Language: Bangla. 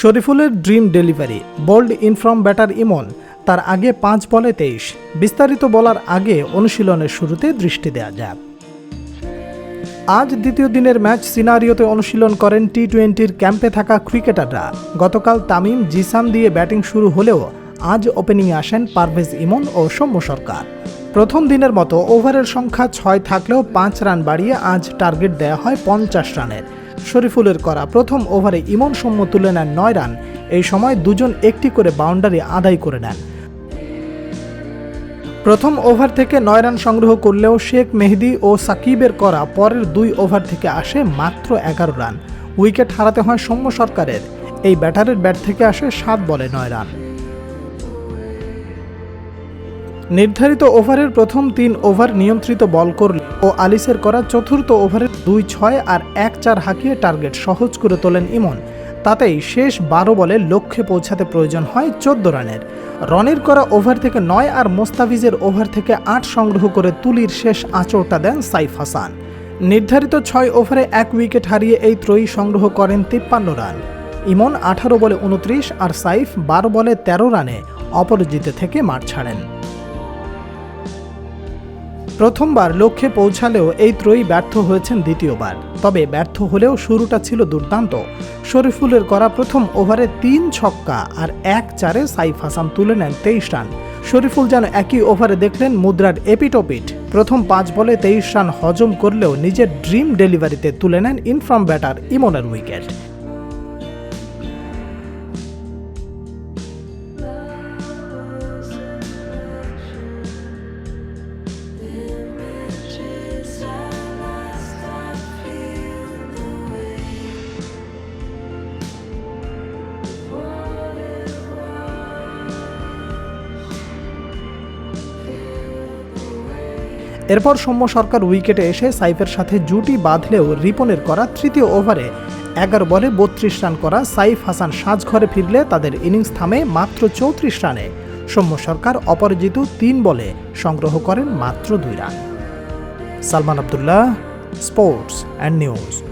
শরীফুলের dream delivery, bowled in form batter Emon, তার আগে পাঁচ বলে তেইশ। বিস্তারিত বলার আগে অনুশীলনের শুরুতে দৃষ্টি দেওয়া যাক। আজ দ্বিতীয় দিনের ম্যাচ সিনারিওতে অনুশীলন করেন টি টোয়েন্টির ক্যাম্পে থাকা ক্রিকেটাররা। গতকাল তামিম জিসান দিয়ে ব্যাটিং শুরু হলেও আজ ওপেনিংয়ে আসেন পারভেজ ইমন ও সৌম্য সরকার। প্রথম দিনের মতো ওভারের সংখ্যা ছয় থাকলেও পাঁচ রান বাড়িয়ে আজ টার্গেট দেওয়া হয় পঞ্চাশ রানের। শরীফুলের করা প্রথম ওভারে ইমন সৌম্য তুলে নেন নয় রান। এই সময় দুজন একটি করে বাউন্ডারি আদায় করে নেন। প্রথম ওভার থেকে নয় রান সংগ্রহ করলেও শেখ মেহেদি ও সাকিবের করা পরের দুই ওভার থেকে আসে মাত্র এগারো রান। উইকেট হারাতে হয় সৌম্য সরকারের। এই ব্যাটারের ব্যাট থেকে আসে সাত বলে নয় রান। নির্ধারিত ওভারের প্রথম তিন ওভার নিয়ন্ত্রিত বল করলে ও আলিসের করা চতুর্থ ওভারের দুই ছয় আর এক চার হাঁকিয়ে টার্গেট সহজ করে তোলেন ইমন। তাতেই শেষ বারো বলে লক্ষ্যে পৌঁছাতে প্রয়োজন হয় চোদ্দ রানের। রনের করা ওভার থেকে নয় আর মোস্তাফিজের ওভার থেকে আট সংগ্রহ করে তুলির শেষ আঁচড়টা দেন সাইফ হাসান। নির্ধারিত ছয় ওভারে এক উইকেট হারিয়ে এই ত্রয়ী সংগ্রহ করেন তিপ্পান্ন রান। ইমন আঠারো বলে উনত্রিশ আর সাইফ বারো বলে তেরো রানে অপরাজিত থেকে মাঠ ছাড়েন। প্রথমবার লক্ষ্যে পৌঁছালেও এই ত্রয়ী ব্যর্থ হয়েছেন দ্বিতীয়বার। তবে ব্যর্থ হলেও শুরুটা ছিল দুর্দান্ত। শরীফুলের করা প্রথম ওভারে তিন ছক্কা আর এক চারে সাইফ হাসান তুলে নেন তেইশ রান। শরীফুল যেন একই ওভারে দেখলেন মুদ্রার এপিটোপিট। প্রথম পাঁচ বলে তেইশ রান হজম করলেও নিজের ড্রিম ডেলিভারিতে তুলে নেন ইনফ্রম ব্যাটার ইমনের উইকেট। এরপর সৌম্য সরকার উইকেটে এসে সাইফের সাথে জুটি বাঁধলেও রিপনের করা তৃতীয় ওভারে এগারো বলে বত্রিশ রান করা সাইফ হাসান সাজঘরে ফিরলে তাদের ইনিংস থামে মাত্র চৌত্রিশ রানে। সৌম্য সরকার অপরাজিত তিন বলে সংগ্রহ করেন মাত্র দুই run. Salman Abdullah, sports and news.